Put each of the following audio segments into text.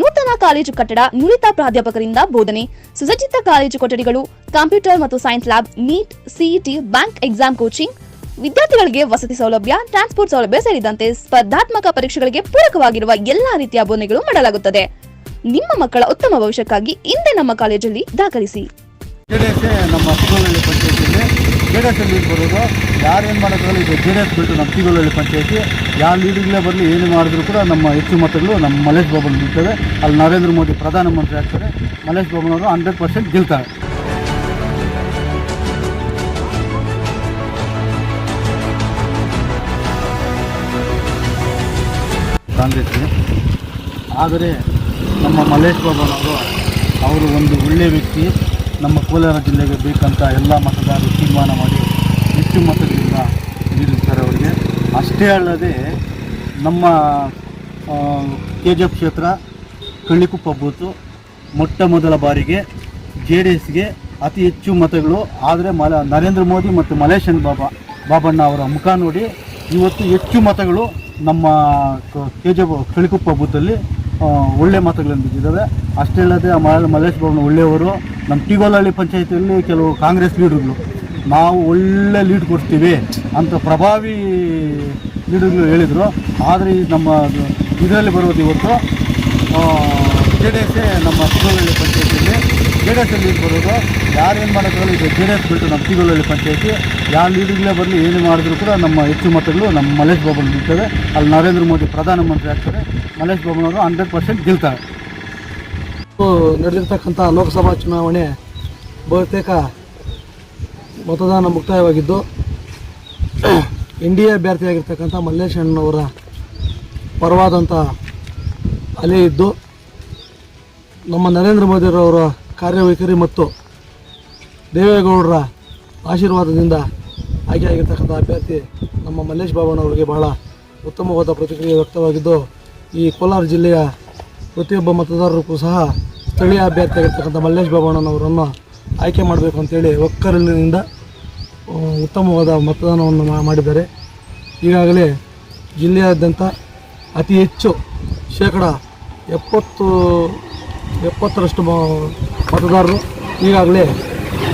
ನೂತನ ಕಾಲೇಜು ಕಟ್ಟಡ ನುರಿತ ಪ್ರಾಧ್ಯಾಪಕರಿಂದ ಬೋಧನೆ. ಸುಸಜ್ಜಿತ ಕಾಲೇಜು ಕೊಠಡಿಗಳು, ಕಂಪ್ಯೂಟರ್ ಮತ್ತು science lab, NEET CET bank exam coaching. ವಿದ್ಯಾರ್ಥಿಗಳಿಗೆ ವಸತಿ ಸೌಲಭ್ಯ, ಟ್ರಾನ್ಸ್ಪೋರ್ಟ್ ಸೌಲಭ್ಯ ಸೇರಿದಂತೆ ಸ್ಪರ್ಧಾತ್ಮಕ ಪರೀಕ್ಷೆಗಳಿಗೆ ಪೂರಕವಾಗಿರುವ ಎಲ್ಲಾ ರೀತಿಯ ಬೋಧನೆಗಳು ಮಾಡಲಾಗುತ್ತದೆ. ನಿಮ್ಮ ಮಕ್ಕಳ ಉತ್ತಮ ಭವಿಷ್ಯಕ್ಕಾಗಿ ಇಂದೇ ನಮ್ಮ ಕಾಲೇಜಲ್ಲಿ ದಾಖಲಿಸಿ. ನಮ್ಮ ತಿಗೋಲಹಳ್ಳಿ ಅಲ್ಲಿ ಜೆ ಯಾರು ಏನು ಬರೋದು ಮಾಡೋದ್ರಲ್ಲಿ ಇದು ಜೆ ಡಿ ಎಸ್ ಬಿಟ್ಟು ನಮ್ಮ ತಿಂಗಳಲ್ಲಿ ಪಂಚಾಯತಿ, ಯಾರು ಲೀಡರ್ಗಳೇ ಬರಲಿ, ಏನು ಮಾಡಿದ್ರು ಕೂಡ ನಮ್ಮ ಹೆಚ್ಚು ಮತಗಳು ನಮ್ಮ ಮಲೇಶ್ ಬಾಬು ನಿಲ್ತವೆ ಅಲ್ಲಿ ನರೇಂದ್ರ ಮೋದಿ ಪ್ರಧಾನಮಂತ್ರಿ ಆಗ್ತಾರೆ ಮಲೇಶ್ ಬಾಬುನವರು ಹಂಡ್ರೆಡ್ ಪರ್ಸೆಂಟ್ ಗೆಲ್ತಾರೆ. ಕಾಂಗ್ರೆಸ್ಗೆ. ಆದರೆ ನಮ್ಮ ಮಲ್ಲೇಶ್ ಅವರು ಅವರು ಒಂದು ಒಳ್ಳೆಯ ವ್ಯಕ್ತಿ. ನಮ್ಮ ಕೋಲಾರ ಜಿಲ್ಲೆಗೆ ಬೇಕಂತ ಎಲ್ಲ ಮತದಾರರು ತೀರ್ಮಾನ ಮಾಡಿ ಹೆಚ್ಚು ಮತದಿಂದ ನೀಡಿರ್ತಾರೆ ಅವರಿಗೆ. ಅಷ್ಟೇ ಅಲ್ಲದೆ ನಮ್ಮ ಕೆ ಜಿ ಎಫ್ ಕ್ಷೇತ್ರ, ಕಳ್ಳಿಕುಪ್ಪ ಬೂತು, ಮೊಟ್ಟ ಮೊದಲ ಬಾರಿಗೆ ಜೆ ಡಿ ಎಸ್ಗೆ ಅತಿ ಹೆಚ್ಚು ಮತಗಳು. ಆದರೆ ಮಲ, ನರೇಂದ್ರ ಮೋದಿ ಮತ್ತು ಮಲೇಶನ್ ಬಾಬಾ, ಬಾಬಣ್ಣ ಅವರ ಮುಖ ನೋಡಿ ಇವತ್ತು ಹೆಚ್ಚು ಮತಗಳು ನಮ್ಮ, ಕೆ ಜಿ ಕಳಿಕುಪ್ಪ ಬೂತಲ್ಲಿ ಒಳ್ಳೆ ಮತಗಳನ್ನು ಬಿದ್ದಿದ್ದಾವೆ. ಅಷ್ಟೇ ಅಲ್ಲದೆ ಮಲೇಶ್ ಮ- ಮಲ್ಲೇಶ್ ಬಾಬು ಒಳ್ಳೆಯವರು ನಮ್ಮ ಟಿಗೋಲಹಳ್ಳಿ ಪಂಚಾಯತಿಯಲ್ಲಿ ಕೆಲವು ಕಾಂಗ್ರೆಸ್ ಲೀಡರ್ಗಳು, ನಾವು ಒಳ್ಳೆ ಲೀಡ್ ಕೊಡ್ತೀವಿ ಅಂತ ಪ್ರಭಾವಿ ಲೀಡರ್ಗಳು ಹೇಳಿದರು. ಆದರೆ ನಮ್ಮ ಇದರಲ್ಲಿ ಬರೋದು ಇವತ್ತು ಜೆ ಡಿ ಎಸ್ ನಮ್ಮ ತಿಗೋಲಹಳ್ಳಿ ಪಂಚಾಯತಿಯಲ್ಲಿ ಜೆ ಡಿ ಎಸ್ ಲೀಡ್ ಬರೋದು ಯಾರೇನು ಮಾಡೋದ್ರಲ್ಲಿ ಇದು ಜೆ ಡಿ ಎಸ್ ಬಿಟ್ಟು ನಮ್ಮ ತಿಗೋಲಹಳ್ಳಿ ಪಂಚಾಯತಿ. ಯಾವ ಲೀಡರ್ಗಳೇ ಬರಲಿ, ಏನು ಮಾಡಿದ್ರು ಕೂಡ ನಮ್ಮ ಹೆಚ್ಚು ಮತಗಳು ನಮ್ಮ ಮಲೇಶ್ ಬಾಬು ನಿಲ್ತವೆ ಅಲ್ಲಿ ನರೇಂದ್ರ ಮೋದಿ ಪ್ರಧಾನಮಂತ್ರಿ ಆಗ್ತಾರೆ ಮಲೇಶ್ ಬಾಬುನವರು ಹಂಡ್ರೆಡ್ ಪರ್ಸೆಂಟ್ ಗೆಲ್ತಾರೆ. ನಡೆದಿರ್ತಕ್ಕಂಥ ಲೋಕಸಭಾ ಚುನಾವಣೆ ಬಹುತೇಕ ಮತದಾನ ಮುಕ್ತಾಯವಾಗಿದ್ದು, ಎನ್ ಡಿ ಎ ಅಭ್ಯರ್ಥಿಯಾಗಿರ್ತಕ್ಕಂಥ ಮಲ್ಲೇಶ್ ಅಣ್ಣನವರ ಪರವಾದಂಥ ಅಲೆ ಇದ್ದು, ನಮ್ಮ ನರೇಂದ್ರ ಮೋದಿರವರ ಕಾರ್ಯವೈಖರಿ ಮತ್ತು ದೇವೇಗೌಡರ ಆಶೀರ್ವಾದದಿಂದ ಆಯ್ಕೆಯಾಗಿರ್ತಕ್ಕಂಥ ಅಭ್ಯರ್ಥಿ ನಮ್ಮ ಮಲ್ಲೇಶ್ ಬಾಬಣ್ಣವರಿಗೆ ಬಹಳ ಉತ್ತಮವಾದ ಪ್ರತಿಕ್ರಿಯೆ ವ್ಯಕ್ತವಾಗಿದ್ದು, ಈ ಕೋಲಾರ ಜಿಲ್ಲೆಯ ಪ್ರತಿಯೊಬ್ಬ ಮತದಾರರಿಗೂ ಸಹ ಸ್ಥಳೀಯ ಅಭ್ಯರ್ಥಿಯಾಗಿರ್ತಕ್ಕಂಥ ಮಲ್ಲೇಶ್ ಬಾಬಣ್ಣನವರನ್ನು ಆಯ್ಕೆ ಮಾಡಬೇಕು ಅಂತೇಳಿ ಒಕ್ಕಲಿನಿಂದ ಆ, ಉತ್ತಮವಾದ ಮತದಾನವನ್ನು ಮಾಡಿದ್ದಾರೆ. ಈಗಾಗಲೇ ಜಿಲ್ಲೆಯಾದ್ಯಂತ ಅತಿ ಹೆಚ್ಚು ಶೇಕಡ ಎಪ್ಪತ್ತು ಎಪ್ಪತ್ತರಷ್ಟು ಮತದಾರರು ಈಗಾಗಲೇ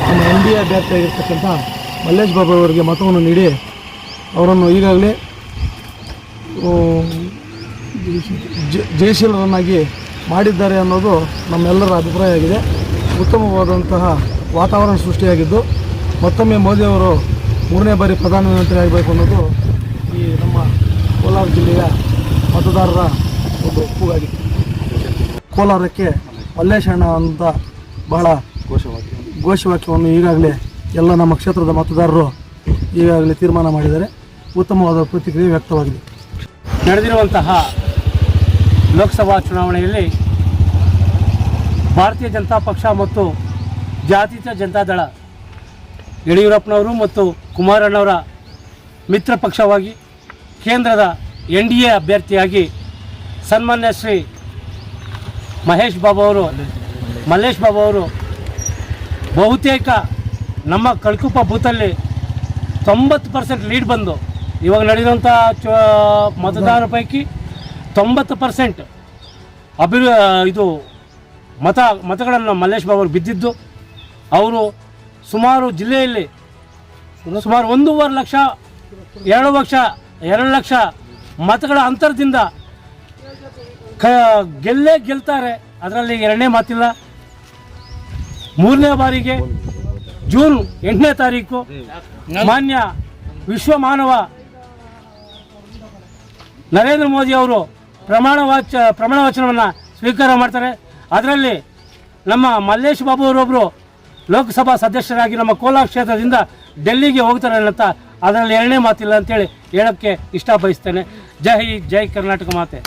ನಮ್ಮ ಎನ್ ಡಿ ಅಭ್ಯರ್ಥಿಯಾಗಿರ್ತಕ್ಕಂಥ ಮಲ್ಲೇಶ್ ಬಾಬು ಅವರಿಗೆ ಮತವನ್ನು ನೀಡಿ ಅವರನ್ನು ಈಗಾಗಲೇ ಜಯಶೀಲರನ್ನಾಗಿ ಮಾಡಿದ್ದಾರೆ ಅನ್ನೋದು ನಮ್ಮೆಲ್ಲರ ಅಭಿಪ್ರಾಯ ಆಗಿದೆ ಉತ್ತಮವಾದಂತಹ ವಾತಾವರಣ ಸೃಷ್ಟಿಯಾಗಿದ್ದು, ಮತ್ತೊಮ್ಮೆ ಮೋದಿಯವರು ಮೂರನೇ ಬಾರಿ ಪ್ರಧಾನಮಂತ್ರಿ ಆಗಬೇಕು ಅನ್ನೋದು ಈ ನಮ್ಮ ಕೋಲಾರ ಜಿಲ್ಲೆಯ ಮತದಾರರ ಒಂದು ಕೂಗಾಗಿತ್ತು ಕೋಲಾರಕ್ಕೆ ಮಲ್ಲೇಶಣ್ಣ ಅಂತ ಬಹಳ ಘೋಷವಾಕ್ಯವನ್ನು ಈಗಾಗಲೇ ಎಲ್ಲ ನಮ್ಮ ಕ್ಷೇತ್ರದ ಮತದಾರರು ಈಗಾಗಲೇ ತೀರ್ಮಾನ ಮಾಡಿದ್ದಾರೆ. ಉತ್ತಮವಾದ ಪ್ರತಿಕ್ರಿಯೆ ವ್ಯಕ್ತವಾಗಿದೆ. ನಡೆದಿರುವಂತಹ ಲೋಕಸಭಾ ಚುನಾವಣೆಯಲ್ಲಿ ಭಾರತೀಯ ಜನತಾ ಪಕ್ಷ ಮತ್ತು ಜಾತೀಯ ಜನತಾದಳ ಯಡಿಯೂರಪ್ಪನವರು ಮತ್ತು ಕುಮಾರಣ್ಣವರ ಮಿತ್ರ ಪಕ್ಷವಾಗಿ ಕೇಂದ್ರದ ಎನ್ ಡಿ ಎ ಅಭ್ಯರ್ಥಿಯಾಗಿ ಸನ್ಮಾನ್ಯ ಶ್ರೀ ಮಹೇಶ್ ಬಾಬು ಅವರು, ಮಲ್ಲೇಶ್ ಬಾಬು ಅವರು ಬಹುತೇಕ ನಮ್ಮ ಕಳ್ಕುಪ್ಪ ಬೂತಲ್ಲಿ ತೊಂಬತ್ತು ಪರ್ಸೆಂಟ್ ಲೀಡ್ ಬಂದು ಇವಾಗ ನಡೆದಂಥ ಚ ಮತದಾನ ಪೈಕಿ ತೊಂಬತ್ತು ಪರ್ಸೆಂಟ್ ಅಭಿವೃ ಇದು ಮತ, ಮತಗಳನ್ನು ಮಲ್ಲೇಶ್ ಬಾಬು ಬಿದ್ದಿದ್ದು. ಅವರು ಸುಮಾರು ಜಿಲ್ಲೆಯಲ್ಲಿ ಸುಮಾರು ಒಂದೂವರೆ ಲಕ್ಷ, ಎರಡು ಲಕ್ಷ ಎರಡು ಲಕ್ಷ ಮತಗಳ ಅಂತರದಿಂದ ಕ, ಗೆಲ್ಲೇ ಗೆಲ್ತಾರೆ. ಅದರಲ್ಲಿ ಎರಡನೇ ಮಾತಿಲ್ಲ. ಮೂರನೇ ಬಾರಿಗೆ ಜೂನ್ ಎಂಟನೇ ತಾರೀಕು ಮಾನ್ಯ ವಿಶ್ವ ಮಾನವ ನರೇಂದ್ರ ಮೋದಿ ಅವರು ಪ್ರಮಾಣ ವಾಚ, ಪ್ರಮಾಣ ವಚನವನ್ನು ಸ್ವೀಕಾರ ಮಾಡ್ತಾರೆ. ಅದರಲ್ಲಿ ನಮ್ಮ ಮಲ್ಲೇಶ್ ಬಾಬು ಅವರೊಬ್ಬರು ಲೋಕಸಭಾ ಸದಸ್ಯರಾಗಿ ನಮ್ಮ ಕೋಲಾರ ಕ್ಷೇತ್ರದಿಂದ ಡೆಲ್ಲಿಗೆ ಹೋಗ್ತಾರೆ ಅಂತ ಅದರಲ್ಲಿ ಎರಡನೇ ಮಾತಿಲ್ಲ ಅಂತೇಳಿ ಹೇಳೋಕ್ಕೆ ಇಷ್ಟ ಬಯಸ್ತೇನೆ ಜೈ ಜೈ ಕರ್ನಾಟಕ ಮಾತೆ.